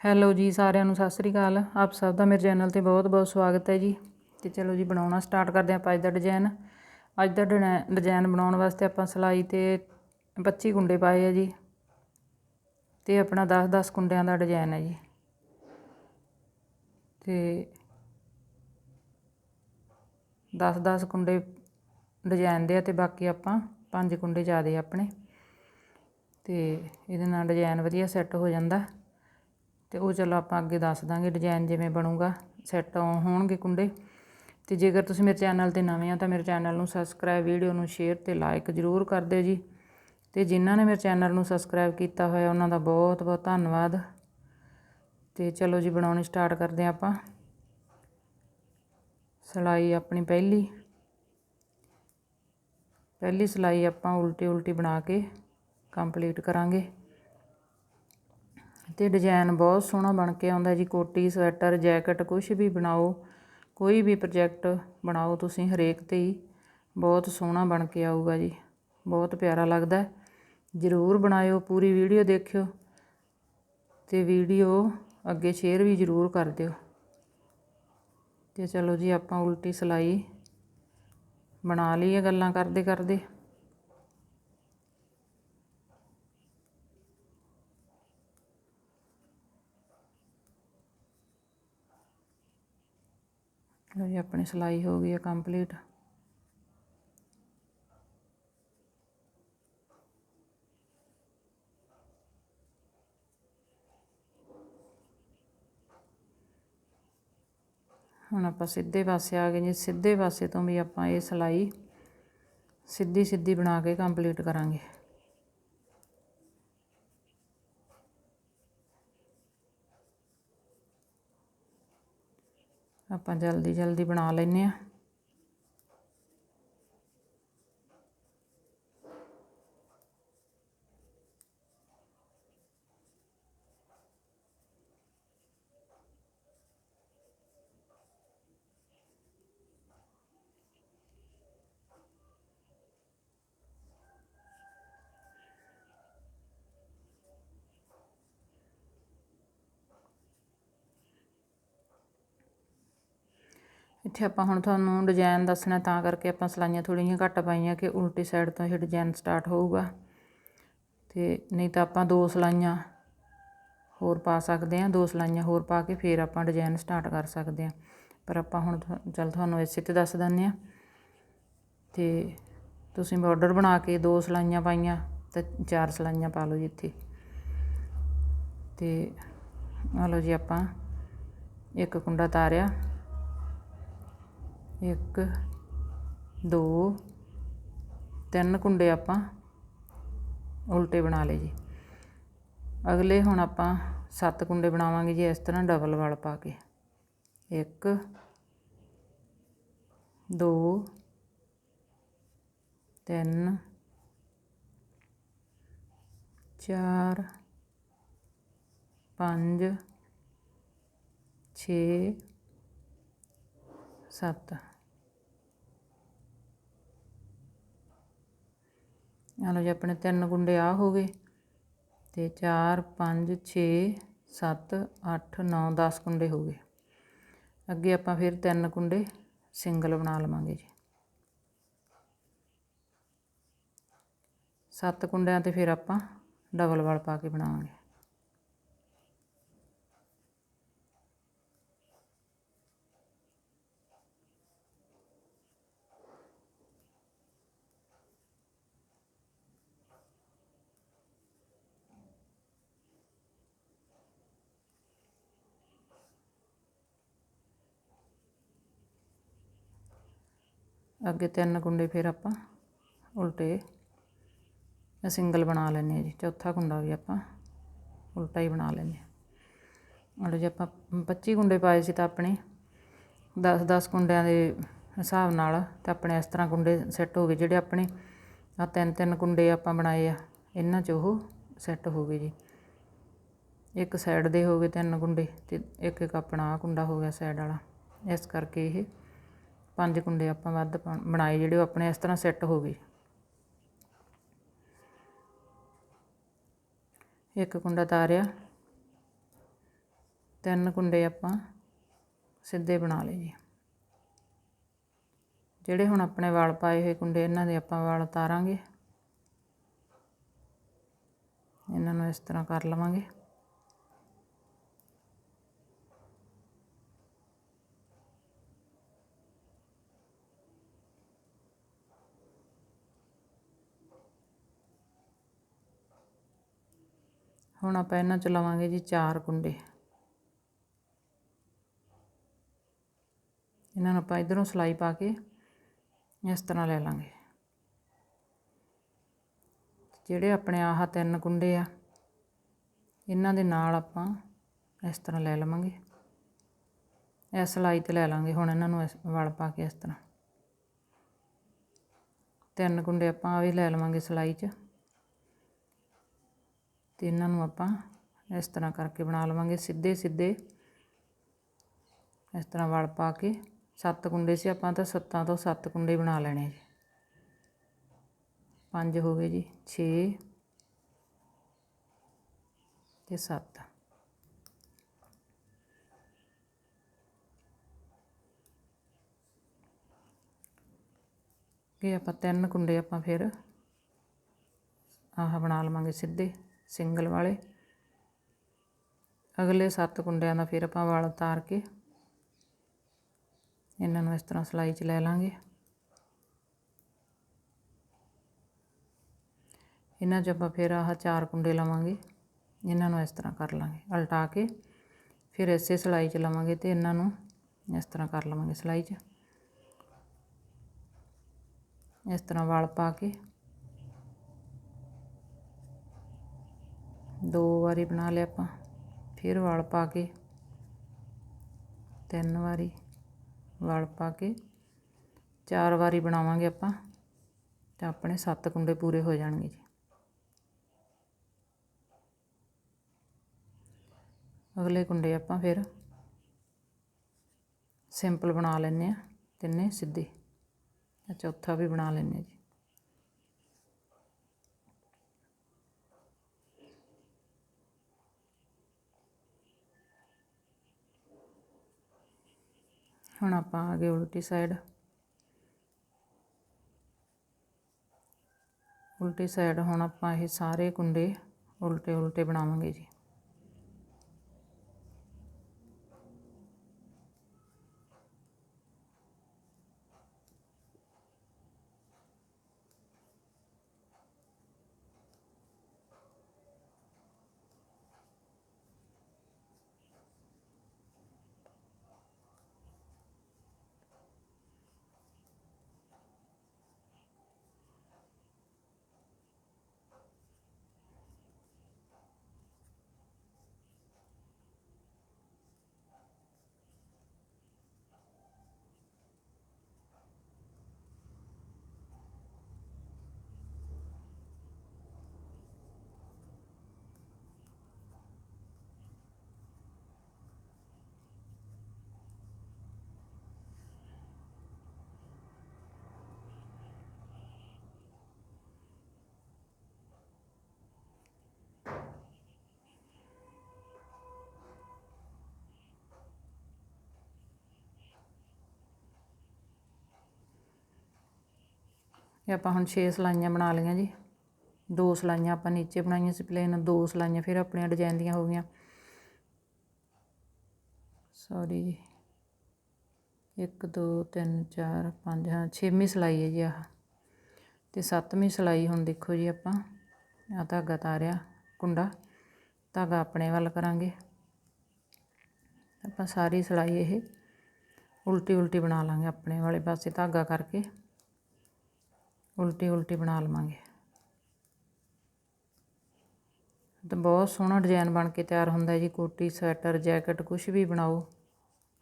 Hello ਜੀ, ਸਾਰਿਆਂ ਨੂੰ ਸਤਿ ਸ੍ਰੀ ਅਕਾਲ। ਆਪ ਸਭ ਦਾ ਮੇਰੇ ਚੈਨਲ ਤੇ ਬਹੁਤ-ਬਹੁਤ ਸਵਾਗਤ ਹੈ ਜੀ। ਤੇ ਚਲੋ ਜੀ, ਬਣਾਉਣਾ ਸਟਾਰਟ ਕਰਦੇ ਆਪਾਂ ਅੱਜ ਦਾ ਡਿਜ਼ਾਈਨ ਅੱਜ ਦਾ ਡਿਜ਼ਾਈਨ ਬਣਾਉਣ ਵਾਸਤੇ ਆਪਾਂ ਸਲਾਈ ਤੇ 25 ਕੁੰਡੇ ਪਾਏ ਆ ਜੀ। ਤੇ ਆਪਣਾ 10-10 ਕੁੰਡਿਆਂ ਦਾ ਡਿਜ਼ਾਈਨ ਹੈ ਜੀ। ਤੇ 10-10 ਕੁੰਡੇ ਡਿਜ਼ਾਈਨ ਦੇ ਆ ਤੇ ਬਾਕੀ ਆਪਾਂ ਪੰਜ ਕੁੰਡੇ ਜ਼ਿਆਦੇ ਆਪਣੇ। ਤੇ ਇਹਦੇ ਨਾਲ ਡਿਜ਼ਾਈਨ ਵਧੀਆ ਸੈੱਟ ਹੋ ਜਾਂਦਾ। ਤੇ ਉਹ ਚਲੋ ਆਪਾਂ ਅੱਗੇ ਦੱਸ ਦਾਂਗੇ ਡਿਜ਼ਾਈਨ ਜਿਵੇਂ ਬਣੂਗਾ ਸੈੱਟ ਹੋਣਗੇ ਕੁੰਡੇ। ਤੇ ਜੇਕਰ ਤੁਸੀਂ ਮੇਰੇ ਚੈਨਲ ਤੇ ਨਵੇਂ ਆ ਤਾਂ ਮੇਰੇ ਚੈਨਲ ਨੂੰ ਸਬਸਕ੍ਰਾਈਬ ਵੀਡੀਓ ਨੂੰ ਸ਼ੇਅਰ ਤੇ ਲਾਈਕ ਜ਼ਰੂਰ ਕਰ ਦਿਓ ਜੀ। ਤੇ ਜਿਨ੍ਹਾਂ ਨੇ ਮੇਰੇ ਚੈਨਲ ਨੂੰ ਸਬਸਕ੍ਰਾਈਬ ਕੀਤਾ ਹੋਇਆ, ਉਹਨਾਂ ਦਾ ਬਹੁਤ ਬਹੁਤ ਧੰਨਵਾਦ। ਤੇ ਚਲੋ ਜੀ, ਬਣਾਉਣੀ ਸਟਾਰਟ ਕਰਦੇ ਆਪਾਂ। ਸਲਾਈ ਆਪਣੀ ਪਹਿਲੀ। ਪਹਿਲੀ ਸਲਾਈ ਆਪਾਂ ਉਲਟੀ ਉਲਟੀ ਬਣਾ ਕੇ ਕੰਪਲੀਟ ਕਰਾਂਗੇ। ਅਤੇ ਡਿਜ਼ਾਇਨ ਬਹੁਤ ਸੋਹਣਾ ਬਣ ਕੇ ਆਉਂਦਾ ਜੀ। ਕੋਟੀ, ਸਵੈਟਰ, ਜੈਕਟ ਕੁਛ ਵੀ ਬਣਾਓ, ਕੋਈ ਵੀ ਪ੍ਰੋਜੈਕਟ ਬਣਾਓ, ਤੁਸੀਂ ਹਰੇਕ ਤੇ ਹੀ ਬਹੁਤ ਸੋਹਣਾ ਬਣ ਕੇ ਆਊਗਾ ਜੀ। ਬਹੁਤ ਪਿਆਰਾ ਲੱਗਦਾ। ਜ਼ਰੂਰ ਬਣਾਇਓ, ਪੂਰੀ ਵੀਡੀਓ ਦੇਖਿਓ ਅਤੇ ਵੀਡੀਓ ਅੱਗੇ ਸ਼ੇਅਰ ਵੀ ਜ਼ਰੂਰ ਕਰ ਦਿਓ। ਤੇ ਚਲੋ ਜੀ, ਆਪਾਂ ਉਲਟੀ ਸਲਾਈ ਬਣਾ ਲਈਏ ਗੱਲਾਂ ਕਰਦੇ ਕਰਦੇ ਲੋ ਜੀ, ਆਪਣੀ ਸਿਲਾਈ ਹੋ ਗਈ ਹੈ ਕੰਪਲੀਟ। ਹੁਣ ਆਪਾਂ ਸਿੱਧੇ ਪਾਸੇ ਆ ਗਏ ਜੀ। ਸਿੱਧੇ ਪਾਸੇ ਤੋਂ ਵੀ ਆਪਾਂ ਇਹ ਸਿਲਾਈ ਸਿੱਧੀ ਸਿੱਧੀ ਬਣਾ ਕੇ ਕੰਪਲੀਟ ਕਰਾਂਗੇ। ਆਪਾਂ ਜਲਦੀ ਜਲਦੀ ਬਣਾ ਲੈਂਦੇ ਹਾਂ। ਇੱਥੇ ਆਪਾਂ ਹੁਣ ਤੁਹਾਨੂੰ ਡਿਜ਼ਾਈਨ ਦੱਸਣਾ ਤਾਂ ਕਰਕੇ ਆਪਾਂ ਸਲਾਈਆਂ ਥੋੜ੍ਹੀਆਂ ਜਿਹੀਆਂ ਘੱਟ ਪਾਈਆਂ ਕਿ ਉਲਟੀ ਸਾਈਡ ਤੋਂ ਇਹ ਡਿਜ਼ਾਈਨ ਸਟਾਰਟ ਹੋਊਗਾ। ਤੇ ਨਹੀਂ ਤਾਂ ਆਪਾਂ ਦੋ ਸਲਾਈਆਂ ਹੋਰ ਪਾ ਸਕਦੇ ਹਾਂ, ਦੋ ਸਲਾਈਆਂ ਹੋਰ ਪਾ ਕੇ ਫਿਰ ਆਪਾਂ ਡਿਜ਼ਾਈਨ ਸਟਾਰਟ ਕਰ ਸਕਦੇ ਹਾਂ। ਪਰ ਆਪਾਂ ਹੁਣ ਚੱਲ ਤੁਹਾਨੂੰ ਇਸੇ ਤੇ ਦੱਸ ਦਿੰਨੇ ਆ ਤੇ ਤੁਸੀਂ ਬਾਰਡਰ ਬਣਾ ਕੇ ਦੋ ਸਲਾਈਆਂ ਪਾਈਆਂ ਤੇ ਚਾਰ ਸਲਾਈਆਂ ਪਾ ਲਓ ਜੀ ਇੱਥੇ। ਤੇ ਆ ਲਓ ਜੀ ਆਪਾਂ ਇੱਕ ਕੁੰਡਾ ਤਾਰਿਆ। ਇੱਕ, ਦੋ, ਤਿੰਨ ਕੁੰਡੇ ਆਪਾਂ ਉਲਟੇ ਬਣਾ ਲਏ ਜੀ। ਅਗਲੇ ਹੁਣ ਆਪਾਂ ਸੱਤ ਕੁੰਡੇ ਬਣਾਵਾਂਗੇ ਜੀ ਇਸ ਤਰ੍ਹਾਂ ਡਬਲ ਵਲ ਪਾ ਕੇ। ਇੱਕ, ਦੋ, ਤਿੰਨ, ਚਾਰ, ਪੰਜ, ਛੇ, ਸੱਤ। ਆ ਲਓ ਜੀ, ਆਪਣੇ ਤਿੰਨ ਗੁੰਡੇ ਆ ਹੋ ਗਏ। ਤੇ 4 5 6 7 8 9 10 ਕੁੰਡੇ ਹੋ ਗਏ। ਅੱਗੇ ਆਪਾਂ ਫਿਰ ਤਿੰਨ ਕੁੰਡੇ ਸਿੰਗਲ ਬਣਾ ਲਵਾਂਗੇ ਜੀ। ਸੱਤ ਕੁੰਡਿਆਂ ਤੇ ਫਿਰ ਆਪਾਂ ਡਬਲ ਵਾਲ ਪਾ ਕੇ ਬਣਾਵਾਂਗੇ। ਅੱਗੇ ਤਿੰਨ ਕੁੰਡੇ ਫਿਰ ਆਪਾਂ ਉਲਟੇ ਸਿੰਗਲ ਬਣਾ ਲੈਂਦੇ ਹਾਂ ਜੀ। ਚੌਥਾ ਕੁੰਡਾ ਵੀ ਆਪਾਂ ਉਲਟਾ ਹੀ ਬਣਾ ਲੈਂਦੇ ਹਾਂ। ਔਰ ਜੇ, ਆਪਾਂ 25 ਕੁੰਡੇ ਪਾਏ ਸੀ ਤਾਂ ਆਪਣੇ 10 10 ਕੁੰਡਿਆਂ ਦੇ ਹਿਸਾਬ ਨਾਲ ਤਾਂ ਆਪਣੇ ਇਸ ਤਰ੍ਹਾਂ ਕੁੰਡੇ ਸੈੱਟ ਹੋ ਗਏ, ਜਿਹੜੇ ਆਪਣੇ ਆ ਤਿੰਨ ਤਿੰਨ ਕੁੰਡੇ ਆਪਾਂ ਬਣਾਏ ਆ, ਇਹਨਾਂ 'ਚ ਉਹ ਸੈੱਟ ਹੋ ਗਏ ਜੀ। ਇੱਕ ਸਾਈਡ ਦੇ ਹੋ ਗਏ ਤਿੰਨ ਕੁੰਡੇ ਤੇ ਇੱਕ ਇੱਕ ਆਪਣਾ ਆ ਕੁੰਡਾ ਹੋ ਗਿਆ ਸਾਈਡ ਵਾਲਾ। ਇਸ ਕਰਕੇ ਇਹ ਪੰਜ ਕੁੰਡੇ ਆਪਾਂ ਵੱਧ ਬਣਾਏ ਜਿਹੜੇ ਉਹ ਆਪਣੇ ਇਸ ਤਰ੍ਹਾਂ ਸੈੱਟ ਹੋ ਗਏ। ਇੱਕ ਕੁੰਡਾ ਤਾਰਿਆ, ਤਿੰਨ ਕੁੰਡੇ ਆਪਾਂ ਸਿੱਧੇ ਬਣਾ ਲਏ ਜੀ। ਜਿਹੜੇ ਹੁਣ ਆਪਣੇ ਵਾਲ ਪਾਏ ਹੋਏ ਕੁੰਡੇ, ਇਹਨਾਂ ਦੇ ਆਪਾਂ ਵਾਲ ਤਾਰਾਂਗੇ ਇਹਨਾਂ ਨੂੰ ਇਸ ਤਰ੍ਹਾਂ ਕਰ ਲਵਾਂਗੇ। ਹੁਣ ਆਪਾਂ ਇਹਨਾਂ ਚ ਲਵਾਂਗੇ ਜੀ ਚਾਰ ਕੁੰਡੇ। ਇਹਨਾਂ ਨੂੰ ਆਪਾਂ ਇਧਰੋਂ ਸਲਾਈ ਪਾ ਕੇ ਇਸ ਤਰ੍ਹਾਂ ਲੈ ਲਾਂਗੇ। ਜਿਹੜੇ ਆਪਣੇ ਆਹ ਤਿੰਨ ਕੁੰਡੇ ਆ, ਇਹਨਾਂ ਦੇ ਨਾਲ ਆਪਾਂ ਇਸ ਤਰ੍ਹਾਂ ਲੈ ਲਵਾਂਗੇ। ਇਹ ਸਲਾਈ ਤੇ ਲੈ ਲਾਂਗੇ ਹੁਣ ਇਹਨਾਂ ਨੂੰ ਵਲ ਪਾ ਕੇ ਇਸ ਤਰ੍ਹਾਂ। ਤਿੰਨ ਕੁੰਡੇ ਆਪਾਂ ਆ ਵੀ ਲੈ ਲਵਾਂਗੇ ਸਲਾਈ 'ਚ। ਤੇ ਇਹਨਾਂ ਨੂੰ ਆਪਾਂ ਇਸ ਤਰ੍ਹਾਂ ਕਰਕੇ ਬਣਾ ਲਵਾਂਗੇ ਸਿੱਧੇ ਸਿੱਧੇ। ਇਸ ਤਰ੍ਹਾਂ ਵਲ ਪਾ ਕੇ ਸੱਤ ਕੁੰਡੇ ਸੀ, ਆਪਾਂ ਤਾਂ ਸੱਤਾਂ ਤੋਂ ਸੱਤ ਕੁੰਡੇ ਬਣਾ ਲੈਣੇ ਜੀ। ਪੰਜ ਹੋ ਗਏ ਜੀ 6 ਤੇ 7 ਇਹ ਆਪਾਂ ਤਿੰਨ ਕੁੰਡੇ ਆਪਾਂ ਫਿਰ ਆਹ ਬਣਾ ਲਵਾਂਗੇ ਸਿੱਧੇ। ਸਿੰਗਲ ਵਾਲੇ। ਅਗਲੇ 7 ਕੁੰਡਿਆਂ ਦਾ ਫਿਰ ਆਪਾਂ ਵਾਲ ਉਤਾਰ ਕੇ ਇਹਨਾਂ ਨੂੰ ਇਸ ਤਰ੍ਹਾਂ ਸਲਾਈ 'ਚ ਲੈ ਲਾਂਗੇ। ਇਹਨਾਂ 'ਚ ਆਪਾਂ ਫਿਰ ਆਹ ਚਾਰ ਕੁੰਡੇ ਲਵਾਂਗੇ। ਇਹਨਾਂ ਨੂੰ ਇਸ ਤਰ੍ਹਾਂ ਕਰ ਲਾਂਗੇ, ਉਲਟਾ ਕੇ ਫਿਰ ਇਸੇ ਸਲਾਈ 'ਚ ਲਵਾਂਗੇ ਤੇ ਇਹਨਾਂ ਨੂੰ ਇਸ ਤਰ੍ਹਾਂ ਕਰ ਲਵਾਂਗੇ ਸਲਾਈ 'ਚ। ਇਸ ਤਰ੍ਹਾਂ ਵਾਲ ਪਾ ਕੇ ਦੋ ਵਾਰੀ ਬਣਾ ਲਿਆ ਆਪਾਂ, ਫਿਰ ਵਲ ਪਾ ਕੇ, ਤਿੰਨ ਵਾਰੀ ਵਲ ਪਾ ਕੇ, ਚਾਰ ਵਾਰੀ ਬਣਾਵਾਂਗੇ ਆਪਾਂ, ਤਾਂ ਆਪਣੇ ਸੱਤ ਕੁੰਡੇ ਪੂਰੇ ਹੋ ਜਾਣਗੇ ਜੀ। ਅਗਲੇ ਕੁੰਡੇ ਆਪਾਂ ਫਿਰ ਸਿੰਪਲ ਬਣਾ ਲੈਂਦੇ ਆ ਤਿੰਨੇ ਸਿੱਧੇ ਚੌਥਾ ਵੀ ਬਣਾ ਲੈਣੇ ਜੀ। ਹੁਣ ਆਪਾਂ ਆ ਗਏ ਉਲਟੀ ਸਾਈਡ ਉਲਟੀ ਸਾਈਡ ਹੁਣ ਆਪਾਂ ਇਹ ਸਾਰੇ ਕੁੰਡੇ ਉਲਟੇ ਉਲਟੇ ਬਣਾਵਾਂਗੇ ਜੀ। ਇਹ ਆਪਾਂ ਹੁਣ 6 ਸਲਾਈਆਂ ਬਣਾ ਲਈਆਂ ਜੀ। ਦੋ ਸਲਾਈਆਂ ਆਪਾਂ ਨੀਚੇ ਬਣਾਈਆਂ ਸੀ ਪਲੇਨ ਦੋ ਸਲਾਈਆਂ ਫਿਰ ਆਪਣੀਆਂ ਡਿਜ਼ਾਈਨ ਦੀਆਂ ਹੋ ਗਈਆਂ। ਸੌਰੀ ਜੀ। 1 2 3 4 5 ਹਾਂ 6ਵੀਂ ਸਲਾਈ ਹੈ ਜੀ ਆਹ। ਤੇ 7ਵੀਂ ਸਲਾਈ ਹੁਣ ਦੇਖੋ ਜੀ ਆਪਾਂ। ਆ ਧਾਗਾ ਤਾਰਿਆ ਕੁੰਡਾ। ਧਾਗਾ ਆਪਣੇ ਵੱਲ ਕਰਾਂਗੇ। ਆਪਾਂ ਸਾਰੀ ਸਲਾਈ ਇਹ ਉਲਟੀ ਉਲਟੀ ਬਣਾ ਲਾਂਗੇ ਆਪਣੇ ਵਾਲੇ ਪਾਸੇ ਧਾਗਾ ਕਰਕੇ। ਉਲਟੀ ਉਲਟੀ ਬਣਾ ਲਵਾਂਗੇ। ਤਾਂ ਬਹੁਤ ਸੋਹਣਾ ਡਿਜ਼ਾਈਨ ਬਣ ਕੇ ਤਿਆਰ ਹੁੰਦਾ ਜੀ। ਕੋਟੀ, ਸਵੈਟਰ, ਜੈਕਟ ਕੁਝ ਵੀ ਬਣਾਓ।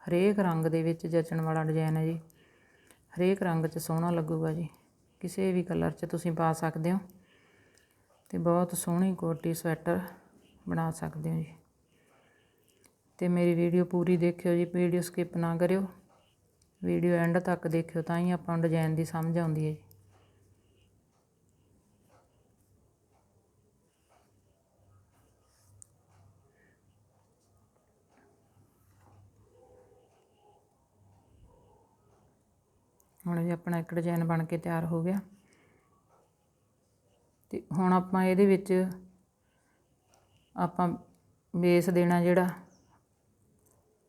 ਹਰੇਕ ਰੰਗ ਦੇ ਵਿੱਚ ਜਚਣ ਵਾਲਾ ਡਿਜ਼ਾਈਨ ਹੈ ਜੀ। ਹਰੇਕ ਰੰਗ 'ਚ ਸੋਹਣਾ ਲੱਗੂਗਾ ਜੀ। ਕਿਸੇ ਵੀ ਕਲਰ 'ਚ ਤੁਸੀਂ ਪਾ ਸਕਦੇ ਹੋ। ਤੇ ਬਹੁਤ ਸੋਹਣੀ ਕੋਟੀ, ਸਵੈਟਰ ਬਣਾ ਸਕਦੇ ਹੋ ਜੀ। ਤੇ ਮੇਰੀ ਵੀਡੀਓ ਪੂਰੀ ਦੇਖਿਓ ਜੀ। ਵੀਡੀਓ ਸਕਿਪ ਨਾ ਕਰਿਓ। ਵੀਡੀਓ ਐਂਡ ਤੱਕ ਦੇਖਿਓ ਤਾਂ ਹੀ ਆਪਾਂ ਨੂੰ ਡਿਜ਼ਾਈਨ ਦੀ ਸਮਝ ਆਉਂਦੀ ਹੈ ਜੀ। ਹੁਣ ਵੀ ਆਪਣਾ ਇੱਕ ਡਿਜ਼ਾਈਨ ਬਣ ਕੇ ਤਿਆਰ ਹੋ ਗਿਆ। ਤੇ ਹੁਣ ਆਪਾਂ ਇਹਦੇ ਵਿੱਚ ਆਪਾਂ ਬੇਸ ਦੇਣਾ ਜਿਹੜਾ,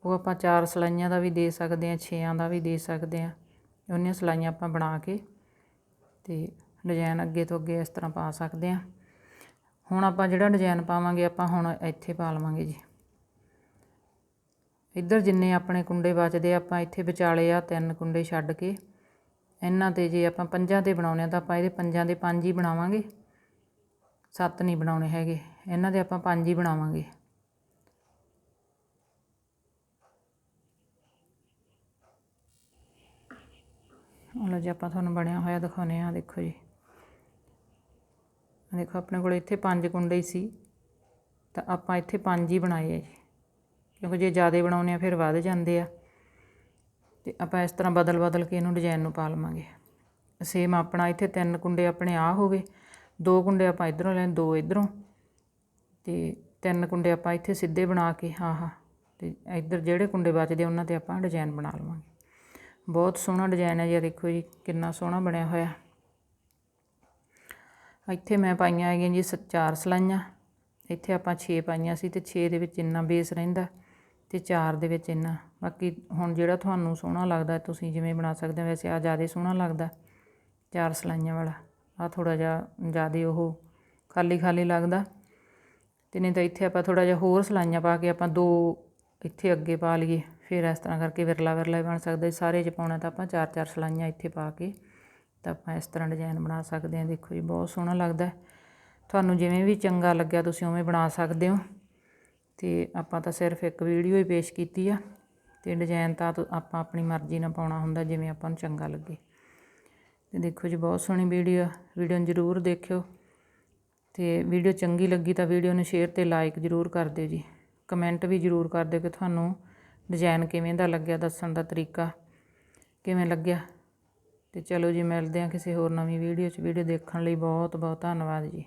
ਉਹ ਆਪਾਂ ਚਾਰ ਸਲਾਈਆਂ ਦਾ ਵੀ ਦੇ ਸਕਦੇ ਆ ਛੇਆਂ ਦਾ ਵੀ ਦੇ ਸਕਦੇ ਆ ਉਹਨੀਆਂ ਸਲਾਈਆਂ ਆਪਾਂ ਬਣਾ ਕੇ ਤੇ ਡਿਜ਼ਾਈਨ ਅੱਗੇ ਤੋਂ ਅੱਗੇ ਇਸ ਤਰ੍ਹਾਂ ਪਾ ਸਕਦੇ ਆ ਹੁਣ ਆਪਾਂ ਜਿਹੜਾ ਡਿਜ਼ਾਈਨ ਪਾਵਾਂਗੇ, ਆਪਾਂ ਹੁਣ ਇੱਥੇ ਪਾ ਲਵਾਂਗੇ ਜੀ। ਇੱਧਰ ਜਿੰਨੇ ਆਪਣੇ ਕੁੰਡੇ ਬਚਦੇ ਆਪਾਂ ਇੱਥੇ ਵਿਚਾਲੇ ਆ ਤਿੰਨ ਕੁੰਡੇ ਛੱਡ ਕੇ। ਇਹਨਾਂ ਤੇ ਜੇ ਆਪਾਂ ਪੰਜਾਂ ਤੇ ਬਣਾਉਂਦੇ ਹਾਂ ਤਾਂ ਆਪਾਂ ਇਹਦੇ ਪੰਜਾਂ ਦੇ ਪੰਜ ਹੀ ਬਣਾਵਾਂਗੇ। ਸੱਤ ਨਹੀਂ ਬਣਾਉਣੇ ਹੈਗੇ। ਇਹਨਾਂ ਦੇ ਆਪਾਂ ਪੰਜ ਹੀ ਬਣਾਵਾਂਗੇ। ਲਓ ਜੀ, ਆਪਾਂ ਤੁਹਾਨੂੰ ਬਣਿਆ ਹੋਇਆ ਦਿਖਾਉਨੇ ਆ ਦੇਖੋ ਜੀ। ਦੇਖੋ, ਆਪਣੇ ਕੋਲ ਇੱਥੇ ਪੰਜ ਕੁੰਡੇ ਹੀ ਸੀ। ਤਾਂ ਆਪਾਂ ਇੱਥੇ ਪੰਜ ਹੀ ਬਣਾਏ ਆ ਜੀ। ਕਿਉਂਕਿ ਜੇ ਜ਼ਿਆਦਾ ਬਣਾਉਣੇ ਆ, ਫਿਰ ਵੱਧ ਜਾਂਦੇ ਆ। ਤੇ ਆਪਾਂ ਇਸ ਤਰ੍ਹਾਂ ਬਦਲ ਬਦਲ ਕੇ ਇਹਨੂੰ ਡਿਜ਼ਾਈਨ ਨੂੰ ਪਾ ਲਵਾਂਗੇ। ਸੇਮ ਆਪਣਾ ਇੱਥੇ ਤਿੰਨ ਕੁੰਡੇ ਆਪਣੇ ਆ ਹੋ ਗਏ। ਦੋ ਕੁੰਡੇ ਆਪਾਂ ਇਧਰੋਂ ਲੈਣ, ਦੋ ਇਧਰੋਂ। ਤੇ ਤਿੰਨ ਕੁੰਡੇ ਆਪਾਂ ਇੱਥੇ ਸਿੱਧੇ ਬਣਾ ਕੇ, ਹਾਂ ਹਾਂ। ਤੇ ਇੱਧਰ ਜਿਹੜੇ ਕੁੰਡੇ ਬਚਦੇ ਉਹਨਾਂ ਤੇ ਆਪਾਂ ਡਿਜ਼ਾਈਨ ਬਣਾ ਲਵਾਂਗੇ। ਬਹੁਤ ਸੋਹਣਾ ਡਿਜ਼ਾਈਨ ਹੈ ਜੀ ਦੇਖੋ ਜੀ, ਕਿੰਨਾ ਸੋਹਣਾ ਬਣਿਆ ਹੋਇਆ। ਇੱਥੇ ਮੈਂ ਪਾਈਆਂ ਹੈਗੀਆਂ ਜੀ ਸ- ਚਾਰ ਸਲਾਈਆਂ। ਇੱਥੇ ਆਪਾਂ 6 ਪਾਈਆਂ ਸੀ ਤੇ 6 ਦੇ ਵਿੱਚ ਇੰਨਾ ਬੇਸ ਰਹਿੰਦਾ ਤੇ 4 ਦੇ ਵਿੱਚ ਇੰਨਾ। ਬਾਕੀ ਹੁਣ ਜਿਹੜਾ ਤੁਹਾਨੂੰ ਸੋਹਣਾ ਲੱਗਦਾ, ਤੁਸੀਂ ਜਿਵੇਂ ਬਣਾ ਸਕਦੇ ਹੋ, ਵੈਸੇ ਆ ਜ਼ਿਆਦਾ ਸੋਹਣਾ ਲੱਗਦਾ, ਚਾਰ ਸਲਾਈਆਂ ਵਾਲਾ। ਆ ਥੋੜਾ ਜਿਹਾ ਜ਼ਿਆਦਾ ਉਹ ਖਾਲੀ ਖਾਲੀ ਲੱਗਦਾ। ਤੇ ਨਹੀਂ ਤਾਂ ਇੱਥੇ ਆਪਾਂ ਥੋੜਾ ਜਿਹਾ ਹੋਰ ਸਲਾਈਆਂ ਪਾ ਕੇ ਆਪਾਂ ਦੋ ਇੱਥੇ ਅੱਗੇ ਪਾ ਲਈਏ। ਫਿਰ ਇਸ ਤਰ੍ਹਾਂ ਕਰਕੇ ਵਿਰਲਾ ਵਿਰਲਾ ਹੀ ਬਣ ਸਕਦਾ। ਸਾਰੇ 'ਚ ਪਾਉਣਾ ਤਾਂ ਆਪਾਂ ਚਾਰ ਚਾਰ ਸਲਾਈਆਂ ਇੱਥੇ ਪਾ ਕੇ ਤਾਂ ਆਪਾਂ ਇਸ ਤਰ੍ਹਾਂ ਡਿਜ਼ਾਈਨ ਬਣਾ ਸਕਦੇ ਹਾਂ। ਦੇਖੋ ਜੀ, ਬਹੁਤ ਸੋਹਣਾ ਲੱਗਦਾ। ਤੁਹਾਨੂੰ ਜਿਵੇਂ ਵੀ ਚੰਗਾ ਲੱਗਿਆ, ਤੁਸੀਂ ਉਵੇਂ ਬਣਾ ਸਕਦੇ ਹੋ। ਤੇ ਆਪਾਂ ਤਾਂ ਸਿਰਫ ਇੱਕ ਵੀਡੀਓ ਹੀ ਪੇਸ਼ ਕੀਤੀ ਆ। ਅਤੇ ਡਿਜ਼ਾਈਨ ਤਾਂ ਆਪਾਂ ਆਪਣੀ ਮਰਜ਼ੀ ਨਾਲ ਪਾਉਣਾ ਹੁੰਦਾ ਜਿਵੇਂ ਆਪਾਂ ਨੂੰ ਚੰਗਾ ਲੱਗੇ। ਤੇ ਦੇਖੋ ਜੀ, ਬਹੁਤ ਸੋਹਣੀ ਵੀਡੀਓ ਵੀਡੀਓ ਨੂੰ ਜ਼ਰੂਰ ਦੇਖਿਓ। ਤੇ ਵੀਡੀਓ ਚੰਗੀ ਲੱਗੀ ਤਾਂ ਵੀਡੀਓ ਨੂੰ ਸ਼ੇਅਰ ਤੇ ਲਾਈਕ ਜ਼ਰੂਰ ਕਰ ਦਿਓ ਜੀ। ਕਮੈਂਟ ਵੀ ਜ਼ਰੂਰ ਕਰ ਦਿਓ ਕਿ ਤੁਹਾਨੂੰ ਡਿਜ਼ਾਈਨ ਕਿਵੇਂ ਦਾ ਲੱਗਿਆ, ਦੱਸਣ ਦਾ ਤਰੀਕਾ ਕਿਵੇਂ ਲੱਗਿਆ। ਤੇ ਚਲੋ ਜੀ, ਮਿਲਦੇ ਹਾਂ ਕਿਸੇ ਹੋਰ ਨਵੀਂ ਵੀਡੀਓ 'ਚ। ਵੀਡੀਓ ਦੇਖਣ ਲਈ ਬਹੁਤ ਬਹੁਤ ਧੰਨਵਾਦ ਜੀ।